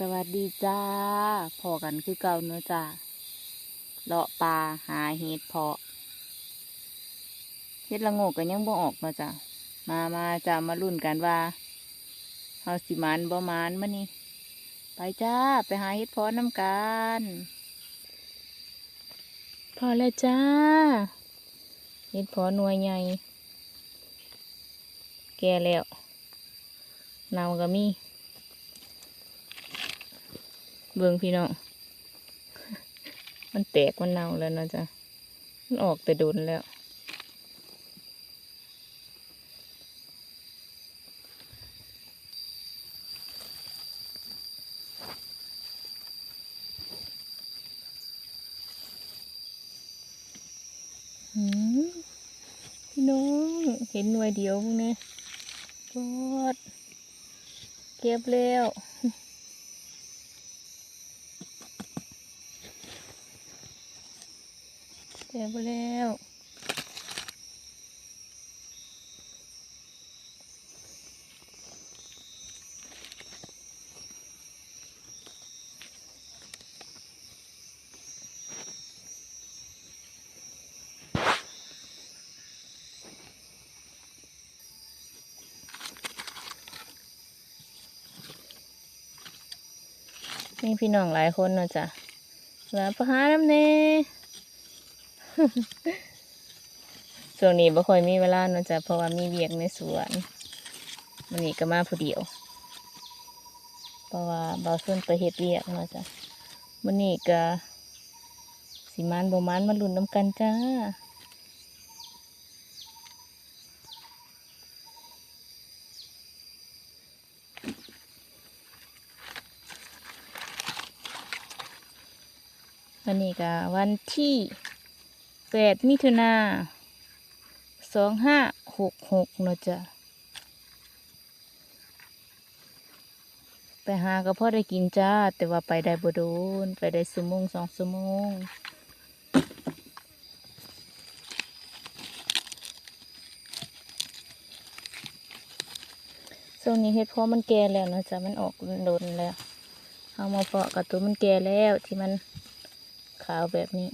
สวัสดีจ้าพอกันคือเก่าเนอะจ้าเลาะปลาหาเห็ดเพาะเห็ดละงกกันยังบ่ออกเนาจ้ามามาจะมาลุ้นกันว่าเฮาสิมันบ่มันมานี่ ไปจ้าไปหาเห็ดเพาะน้ำกันพอแล้วจ้าเห็ดเพาะหน่วยใหญ่ แก่แล้วเนาก็มี เบิ่งพี่น้อง มันแตกมันเน่าแล้วนะจ๊ะ มันออกแต่โดนแล้ว พี่น้อง เห็นหน่วยเดียวมึงเนี่ยจอดเก็บแล้ว เก็บแล้วมีพี่น้องหลายคนเนาะจ้ะแล้วพหาน้ำเน่ ช่วงนี้บ่ค่อยมีเวลาเนาะจ้ะเพราะว่ามีเวียกในสวนมันนี้ก็มาผู้เดียว เพราะว่าเบาส่วนไปเฮ็ดเวียกเนาะจ้ะมันนี้ก็สิมานบ่มานมาลุ้นน้ำกันจ้าวันนี้ก็วันที่ ดมิถุนาสองห้าหกหกเนาะจ้ะไปหาก็พอได้กินจ้า แต่ว่าไปได้บ่โดน ไปได้สมงสองสมงช่วงนี้เฮ็ดเพราะมันแก่แล้วเนาะจ้ะมันออกโดนแล้วเอามาเพาะกับตัวมันแก่แล้วที่มันขาวแบบนี้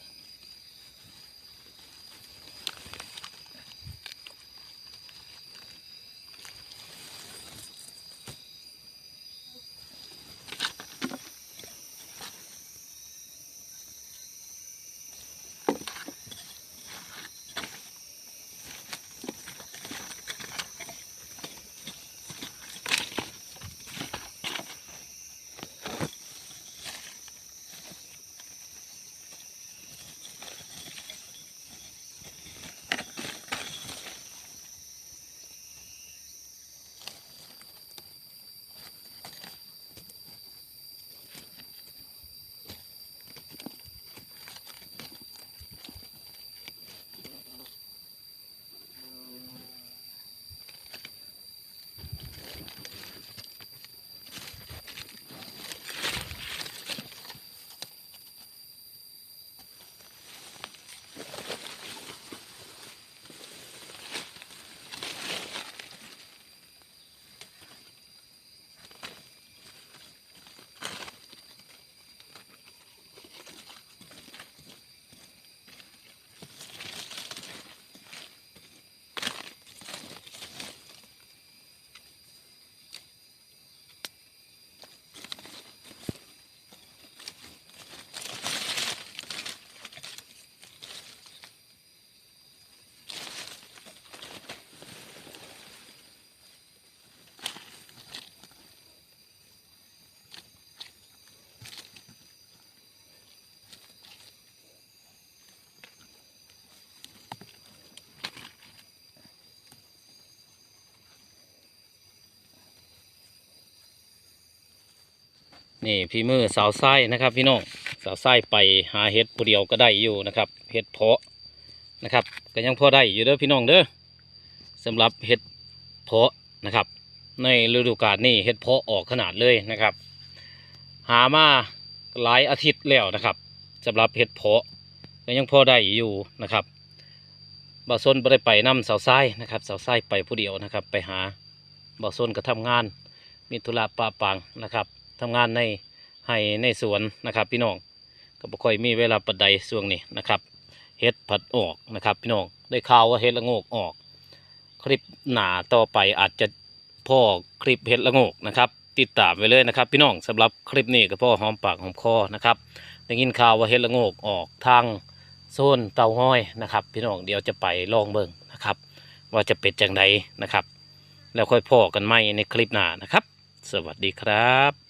นี่พี่มือสาวไส้นะครับ พี่น้องสาวไส้ไปหาเห็ดผู้เดียวก็ได้อยู่นะครับเห็ดเพาะนะครับก็ยังพอได้อยู่เด้อพี่น้องเด้อสำหรับเห็ดเพาะนะครับ ในฤดูกาลนี้เห็ดเพาะออกขนาดเลยนะครับ หามาหลายอาทิตย์แล้วนะครับสำหรับเห็ดเพาะก็ยังพอได้อยู่นะครับบ่าวส้นได้ไปนํสาวไส้นะครับสาวไส้ไปผู้เดียวนะครับ ไปหาบ่าวส้นก็ทำงาน มีธุระปะปังนะครับ ทำงานในให้ในสวนนะครับ พี่น้องก็บ่ค่อยมีเวลาปัดใดช่วงนี้นะครับเฮ็ดผัดออกนะครับ พี่น้องได้ข่าวว่าเฮ็ดละโงกออก คลิปหนาต่อไปอาจจะพ่อคลิปเฮ็ดละโงกนะครับ ติดตามไว้เลยนะครับ พี่น้องสำหรับคลิปนี้ก็พ่อหอมปากหอมคอนะครับได้ยินข่าวว่าเฮ็ดละโงกออกทางโซนเตาห้อยนะครับ พี่น้องเดี๋ยวจะไปลองเบิ่งนะครับ ว่าจะเป็นจังไดนะครับ แล้วค่อยพ่อกันใหม่ในคลิปหน้านะครับ สวัสดีครับ